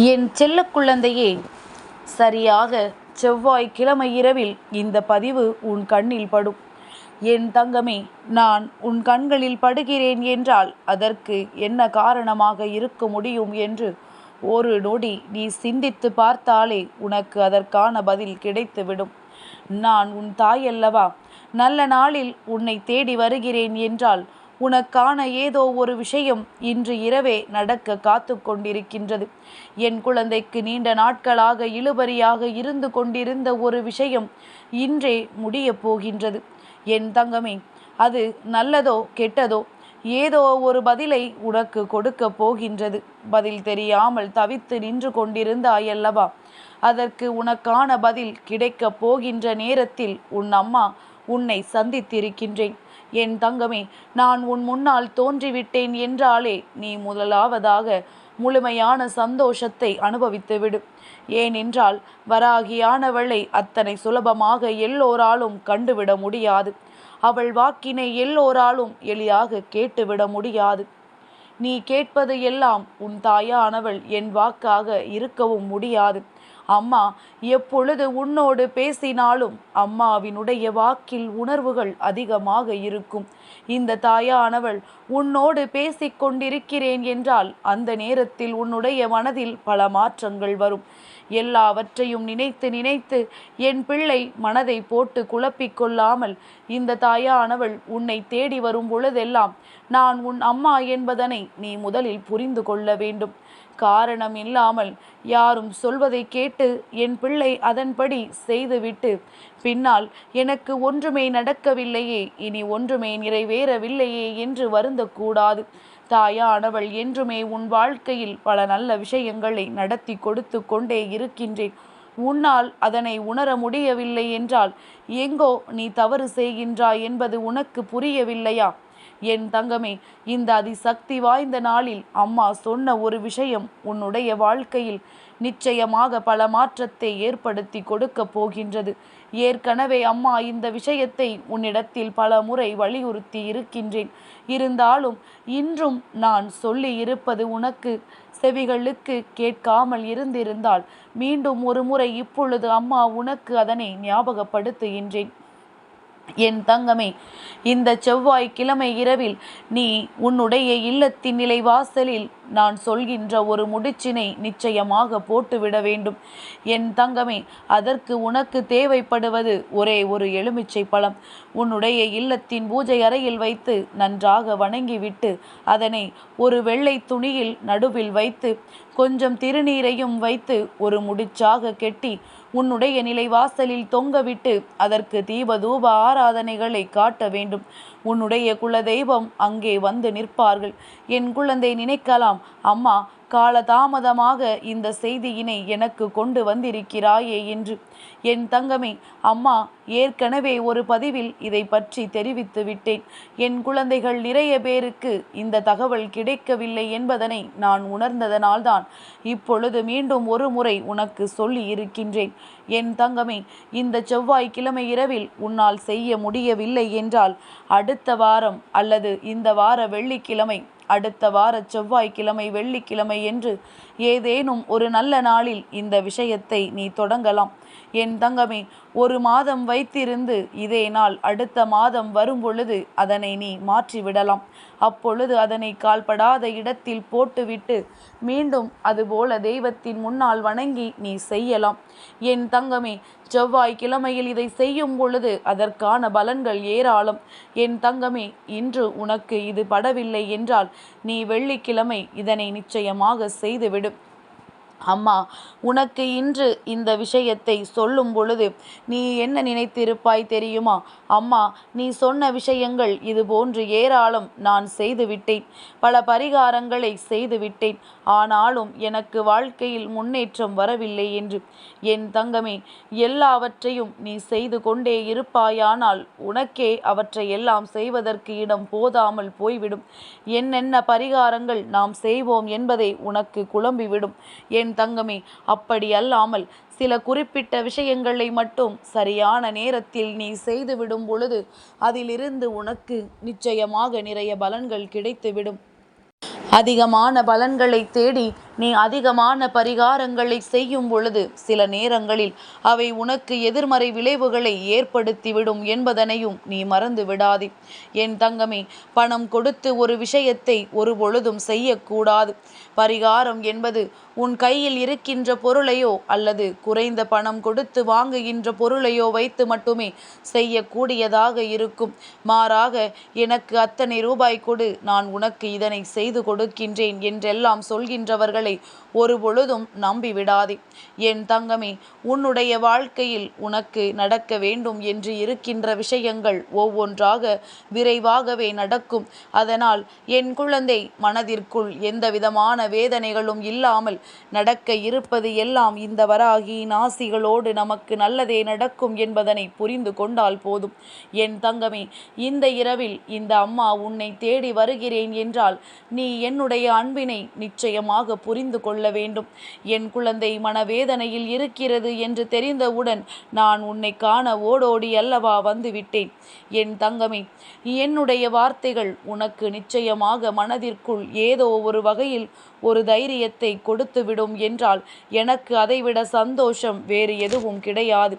என் செல்ல குழந்தையே சரியாக செவ்வாய் கிழமை இரவில் இந்த பதிவு உன் கண்ணில் படும். என் தங்கமே நான் உன் கண்களில் படுகிறேன் என்றால் அதற்கு என்ன காரணமாக இருக்க முடியும் என்று ஒரு நொடி நீ சிந்தித்து பார்த்தாலே உனக்கு அதற்கான பதில் கிடைத்துவிடும். நான் உன் தாய் அல்லவா நல்ல நாளில் உன்னை தேடி வருகிறேன் என்றால் உனக்கான ஏதோ ஒரு விஷயம் இன்று இரவே நடக்க காத்து கொண்டிருக்கின்றது என் குழந்தைக்கு நீண்ட நாட்களாக இழுபறியாக இருந்து கொண்டிருந்த ஒரு விஷயம் இன்றே முடியப் போகின்றது. என் தங்கமே அது நல்லதோ கெட்டதோ ஏதோ ஒரு பதிலை உனக்கு கொடுக்க போகின்றது. பதில் தெரியாமல் தவித்து நின்று கொண்டிருந்தாயல்லவா? அதற்கு உனக்கான பதில் கிடைக்கப் போகின்ற நேரத்தில் உன் அம்மா உன்னை சந்தித்திருக்கின்றேன். என் தங்கமே நான் உன் முன்னால் தோன்றிவிட்டேன் என்றாலே நீ முதலாவதாக முழுமையான சந்தோஷத்தை அனுபவித்துவிடு. ஏனென்றால் வராகியானவளை அத்தனை சுலபமாக எல்லோராலும் கண்டுவிட முடியாது. அவள் வாக்கினை எல்லோராலும் எளிதாக கேட்டுவிட முடியாது. நீ கேட்பது எல்லாம் உன் தாயானவள் என் வாக்காக இருக்கவும் முடியாது. அம்மா எப்பொழுது உன்னோடு பேசினாலும் அம்மாவினுடைய வாக்கில் உணர்வுகள் அதிகமாக இருக்கும். இந்த தாயானவள் உன்னோடு பேசிக் கொண்டிருக்கிறேன் என்றால் அந்த நேரத்தில் உன்னுடைய மனதில் பல மாற்றங்கள் வரும். எல்லாவற்றையும் நினைத்து நினைத்து என் பிள்ளை மனதை போட்டு குழப்பிக் கொள்ளாமல் இந்த தாயானவள் உன்னை தேடி வரும் பொழுதெல்லாம் நான் உன் அம்மா என்பதனை நீ முதலில் புரிந்து கொள்ள வேண்டும். காரணம் இல்லாமல் யாரும் சொல்வதை கேட்டு என் பிள்ளை அதன்படி செய்துவிட்டு பின்னால் எனக்கு ஒன்றுமே நடக்கவில்லையே இனி ஒன்றுமே நிறைவேறவில்லையே என்று வருந்தக்கூடாது. தாயானவள் என்றுமே உன் வாழ்க்கையில் பல நல்ல விஷயங்களை நடத்தி கொடுத்து கொண்டே இருக்கின்றேன். உன்னால் அதனை உணர முடியவில்லை என்றால் எங்கோ நீ தவறு செய்கின்றாய் என்பது உனக்கு புரியவில்லையா? என் தங்கமே இந்த அதிசக்தி வாய்ந்த நாளில் அம்மா சொன்ன ஒரு விஷயம் உன்னுடைய வாழ்க்கையில் நிச்சயமாக பல மாற்றத்தை ஏற்படுத்தி கொடுக்க போகின்றது. ஏற்கனவே அம்மா இந்த விஷயத்தை உன்னிடத்தில் பல முறை வலியுறுத்தி இருக்கின்றேன். இருந்தாலும் இன்றும் நான் சொல்லி இருப்பது உனக்கு செவிகளுக்கு கேட்காமல் இருந்திருந்தால் மீண்டும் ஒரு முறை இப்பொழுது அம்மா உனக்கு அதனை ஞாபகப்படுத்துகின்றேன். என் தங்கமே இந்த செவ்வாய் கிழமை இரவில் நீ உன்னுடைய இல்லத்தின் நிலை வாசலில் நான் சொல்கின்ற ஒரு முடிச்சினை நிச்சயமாக போட்டுவிட வேண்டும். என் தங்கமே அதற்கு உனக்கு தேவைப்படுவது ஒரே ஒரு எலுமிச்சை பழம். உன்னுடைய இல்லத்தின் பூஜை அறையில் வைத்து நன்றாக வணங்கிவிட்டு அதனை ஒரு வெள்ளை துணியில் நடுவில் வைத்து கொஞ்சம் திருநீரையும் வைத்து ஒரு முடிச்சாக கெட்டி உன்னுடைய நிலைவாசலில் தொங்கவிட்டு அதற்கு தீபதூப ஆராதனைகளை காட்ட வேண்டும். உன்னுடைய குலதெய்வம் அங்கே வந்து நிற்பார்கள். என் குழந்தை நினைக்கலாம். அம்மா காலதாமதமாக இந்த செய்தியினை எனக்கு கொண்டு வந்திருக்கிறாயே என்று. என் தங்கமே அம்மா ஏற்கனவே ஒரு பதிவில் இதை பற்றி தெரிவித்து விட்டேன். என் குழந்தைகள் நிறைய பேருக்கு இந்த தகவல் கிடைக்கவில்லை என்பதனை நான் உணர்ந்ததனால்தான் இப்பொழுது மீண்டும் ஒரு முறை உனக்கு சொல்லி இருக்கின்றேன். என் தங்கமே இந்த செவ்வாய்க்கிழமை இரவில் உன்னால் செய்ய முடியவில்லை என்றால் அடுத்த வாரம் அல்லது இந்த வார வெள்ளிக்கிழமை அடுத்த வார செவ்வாய்க்கிழமை வெள்ளிக்கிழமை என்று ஏதேனும் ஒரு நல்ல நாளில் இந்த விஷயத்தை நீ தொடங்கலாம். என் தங்கமே ஒரு மாதம் வைத்திருந்து இதே நாள் அடுத்த மாதம் வரும் பொழுது அதனை நீ மாற்றிவிடலாம். அப்பொழுது அதனை கால்படாத இடத்தில் போட்டுவிட்டு மீண்டும் அதுபோல தெய்வத்தின் முன்னால் வணங்கி நீ செய்யலாம். என் தங்கமே செவ்வாய் கிழமையில் இதை செய்யும் பொழுது அதற்கான பலன்கள் ஏராளம். என் தங்கமே இன்று உனக்கு இது படவில்லை என்றால் நீ வெள்ளிக்கிழமை இதனை நிச்சயமாக செய்துவிடும் அம்மா உனக்கு இன்று இந்த விஷயத்தை சொல்லும் பொழுது நீ என்ன நினைத்திருப்பாய் தெரியுமா? அம்மா நீ சொன்ன விஷயங்கள் இது போன்று ஏராளம் நான் செய்துவிட்டேன் பல பரிகாரங்களை செய்துவிட்டேன் ஆனாலும் எனக்கு வாழ்க்கையில் முன்னேற்றம் வரவில்லை என்று. என் தங்கமே எல்லாவற்றையும் நீ செய்து கொண்டே இருப்பாயானால் உனக்கே அவற்றை எல்லாம் செய்வதற்கு இடம் போதாமல் போய்விடும். என்னென்ன பரிகாரங்கள் நாம் செய்வோம் என்பதை உனக்கு குழம்பிவிடும். என் தங்கமே. அப்படி அல்லாமல் சில குறிப்பிட்ட விஷயங்களை மட்டும் சரியான நேரத்தில் நீ செய்துவிடும் பொழுது அதிலிருந்து உனக்கு நிச்சயமாக நிறைய பலன்கள் கிடைத்துவிடும். அதிகமான பலன்களை தேடி நீ அதிகமான பரிகாரங்களை செய்யும் பொழுது சில நேரங்களில் அவை உனக்கு எதிர்மறை விளைவுகளை ஏற்படுத்திவிடும் என்பதனையும் நீ மறந்து விடாதே. என் தங்கமே பணம் கொடுத்து ஒரு விஷயத்தை ஒரு பொழுதும் செய்யக்கூடாது. பரிகாரம் என்பது உன் கையில் இருக்கின்ற பொருளையோ அல்லது குறைந்த பணம் கொடுத்து வாங்குகின்ற பொருளையோ வைத்து மட்டுமே செய்யக்கூடியதாக இருக்கும். மாறாக எனக்கு அத்தனை ரூபாய் கொடு நான் உனக்கு இதனை செய்து கொடுக்கின்றேன் என்றெல்லாம் சொல்கின்றவர்கள் ஒரு பொழுதும் நம்பிவிடாதே என் தங்கமே உன்னுடைய வாழ்க்கையில் உனக்கு நடக்க வேண்டும் என்று இருக்கின்ற விஷயங்கள் ஒவ்வொன்றாக விரைவாகவே நடக்கும். அதனால் என் குழந்தை மனதிற்குள் எந்த விதமான வேதனைகளும் இல்லாமல் நடக்க இருப்பது எல்லாம் இந்த வராகியின் ஆசிகளோடு நமக்கு நல்லதே நடக்கும் என்பதனை புரிந்து கொண்டால் போதும். என் தங்கமே இந்த இரவில் இந்த அம்மா உன்னை தேடி வருகிறேன் என்றால் நீ என்னுடைய அன்பினை நிச்சயமாக புரிந்து கொள்ள வேண்டும். என் குழந்தை மனவேதனையில் இருக்கிறது என்று தெரிந்தவுடன் நான் உன்னை காண ஓடோடி அல்லவா வந்துவிட்டேன். என் தங்கமே என்னுடைய வார்த்தைகள் உனக்கு நிச்சயமாக மனதிற்குள் ஏதோ ஒரு வகையில் ஒரு தைரியத்தை கொடுத்துவிடும் என்றால் எனக்கு அதைவிட சந்தோஷம் வேறு எதுவும் கிடையாது.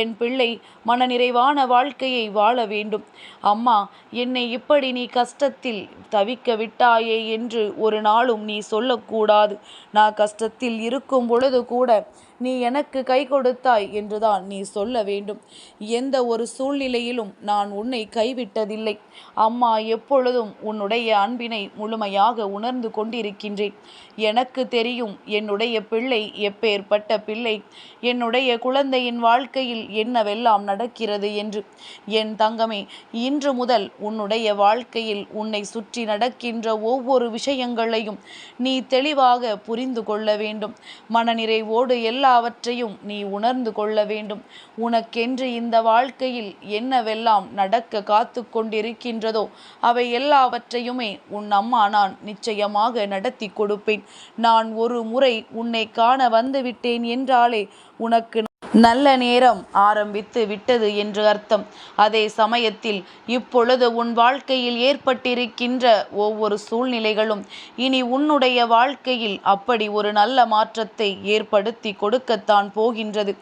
என் பிள்ளை மனநிறைவான வாழ்க்கையை வாழ வேண்டும். அம்மா என்னை இப்படி நீ கஷ்டத்தில் தவிக்க விட்டாயே என்று ஒரு நாளும் நீ சொல்லக்கூடாது. நான் கஷ்டத்தில் இருக்கும் பொழுது கூட நீ எனக்கு கை கொடுத்தாய் என்றுதான் நீ சொல்ல வேண்டும். எந்த ஒரு சூழ்நிலையிலும் நான் உன்னை கைவிட்டதில்லை. அம்மா எப்பொழுதும் உன்னுடைய அன்பினை முழுமையாக உணர்ந்து கொண்டிருக்கின்றேன். எனக்கு தெரியும் என்னுடைய பிள்ளை எப்பேற்பட்ட பிள்ளை. என்னுடைய குழந்தையின் வாழ்க்கையில் என்னவெல்லாம் நடக்கிறது என்று. என் தங்கமே இன்று முதல் உன்னுடைய வாழ்க்கையில் உன்னை சுற்றி நடக்கின்ற ஒவ்வொரு விஷயங்களையும் நீ தெளிவாக புரிந்து கொள்ள வேண்டும். மனநிறைவோடு எல்லாவற்றையும் நீ உணர்ந்து கொள்ள வேண்டும். உனக்கென்று இந்த வாழ்க்கையில் என்னவெல்லாம் நடக்க காத்து கொண்டிருக்கின்றதோ அவை எல்லாவற்றையுமே உன் அம்மா நான் நிச்சயமாக நடத்தி கொடுப்பேன். நான் ஒரு முறை உன்னை காண வந்துவிட்டேன் என்றாலே உனக்கு நல்ல நேரம் ஆரம்பித்து விட்டது என்று அர்த்தம். அதே சமயத்தில் இப்பொழுது உன் வாழ்க்கையில் ஏற்பட்டிருக்கின்ற ஒவ்வொரு சூழ்நிலைகளும் இனி உன்னுடைய வாழ்க்கையில் அப்படி ஒரு நல்ல மாற்றத்தை ஏற்படுத்தி கொடுக்கத்தான் போகின்றது.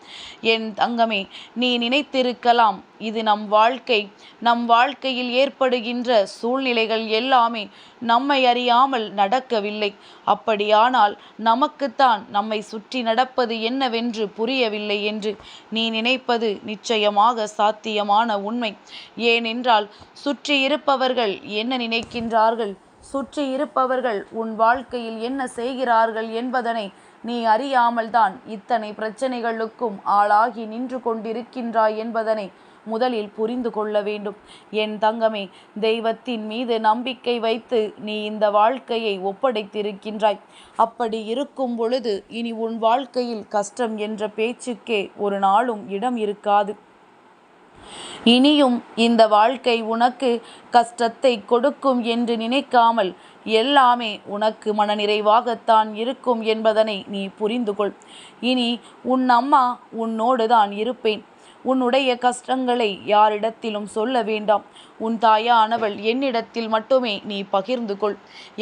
என் தங்கமே நீ நினைத்திருக்கலாம் இது நம் வாழ்க்கை. நம் வாழ்க்கையில் ஏற்படுகின்ற சூழ்நிலைகள் எல்லாமே நம்மை அறியாமல் நடக்கவில்லை. அப்படியானால் நமக்குத்தான் நம்மை சுற்றி நடப்பது என்னவென்று புரியவில்லை என்று நீ நினைப்பது நிச்சயமாக சாத்தியமான உண்மை. ஏனென்றால் சுற்றி இருப்பவர்கள் என்ன நினைக்கின்றார்கள்? சுற்றி இருப்பவர்கள் உன் வாழ்க்கையில் என்ன செய்கிறார்கள் என்பதனை நீ அறியாமல்தான் இத்தனை பிரச்சனைகளுக்கும் ஆளாகி நின்று கொண்டிருக்கின்றாய் என்பதனை முதலில் புரிந்து கொள்ள வேண்டும். என் தங்கமே தெய்வத்தின் மீது நம்பிக்கை வைத்து நீ இந்த வாழ்க்கையை ஒப்படைத்திருக்கின்றாய். அப்படி இருக்கும் பொழுது இனி உன் வாழ்க்கையில் கஷ்டம் என்ற பேச்சுக்கே ஒரு நாளும் இடம் இருக்காது. இனியும் இந்த வாழ்க்கை உனக்கு கஷ்டத்தை கொடுக்கும் என்று நினைக்காமல் எல்லாமே உனக்கு மனநிறைவாகத்தான் இருக்கும் என்பதனை நீ புரிந்து கொள் இனி உன் அம்மா உன்னோடு தான் இருப்பேன். உன்னுடைய கஷ்டங்களை யாரிடத்திலும் சொல்ல வேண்டாம். உன் தாயானவள் என்னிடத்தில் மட்டுமே நீ பகிர்ந்து கொள்.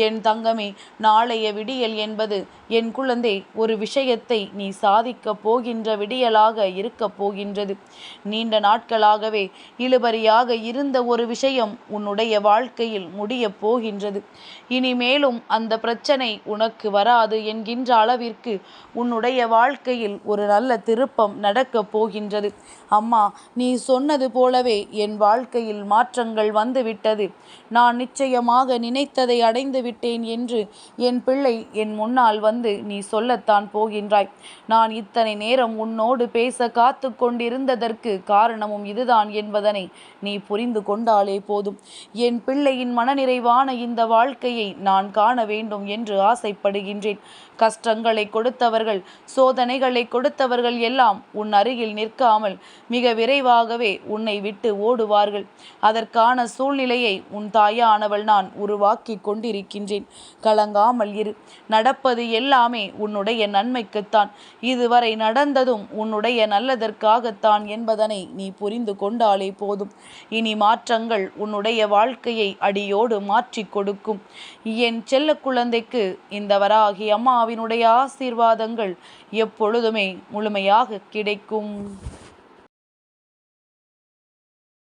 என் தங்கமே நாளைய விடியல் என்பது என் குழந்தை ஒரு விஷயத்தை நீ சாதிக்கப் போகின்ற விடியலாக இருக்கப் போகின்றது. நீண்ட நாட்களாகவே இழுபறியாக இருந்த ஒரு விஷயம் உன்னுடைய வாழ்க்கையில் முடியப் போகின்றது. இனிமேலும் அந்த பிரச்சனை உனக்கு வராது என்கின்ற அளவிற்கு உன்னுடைய வாழ்க்கையில் ஒரு நல்ல திருப்பம் நடக்கப் போகின்றது. அம்மா நீ சொன்னது போலவே என் வாழ்க்கையில் மாற்றங்கள் வந்துவிட்டது. நான் நிச்சயமாக நினைத்ததை அடைந்து விட்டேன் என்று என் பிள்ளை என் முன்னால் வந்து நீ சொல்லத்தான் போகின்றாய். நான் இத்தனை நேரம் உன்னோடு பேச காத்து கொண்டிருந்ததற்கு காரணமும் இதுதான் என்பதனை நீ புரிந்து கொண்டாலே போதும். என் பிள்ளையின் மனநிறைவான இந்த வாழ்க்கையை நான் காண வேண்டும் என்று ஆசைப்படுகின்றேன். கஷ்டங்களை கொடுத்தவர்கள் சோதனைகளை கொடுத்தவர்கள் எல்லாம் உன் அருகில் நிற்காமல் மிக விரைவாகவே உன்னை விட்டு ஓடுவார்கள். அதற்கான சூழ்நிலையை உன் தாயானவள் நான் உருவாக்கி கொண்டிருக்கின்றேன். கலங்காமல் இரு. நடப்பது எல்லாமே உன்னுடைய நன்மைக்குத்தான். இதுவரை நடந்ததும் உன்னுடைய நல்லதற்காகத்தான் என்பதனை நீ புரிந்து கொண்டாலே போதும். இனி மாற்றங்கள் உன்னுடைய வாழ்க்கையை அடியோடு மாற்றி கொடுக்கும். என் செல்ல குழந்தைக்கு இந்த வராகி அம்மாவினுடைய ஆசீர்வாதங்கள் எப்பொழுதுமே முழுமையாக கிடைக்கும்.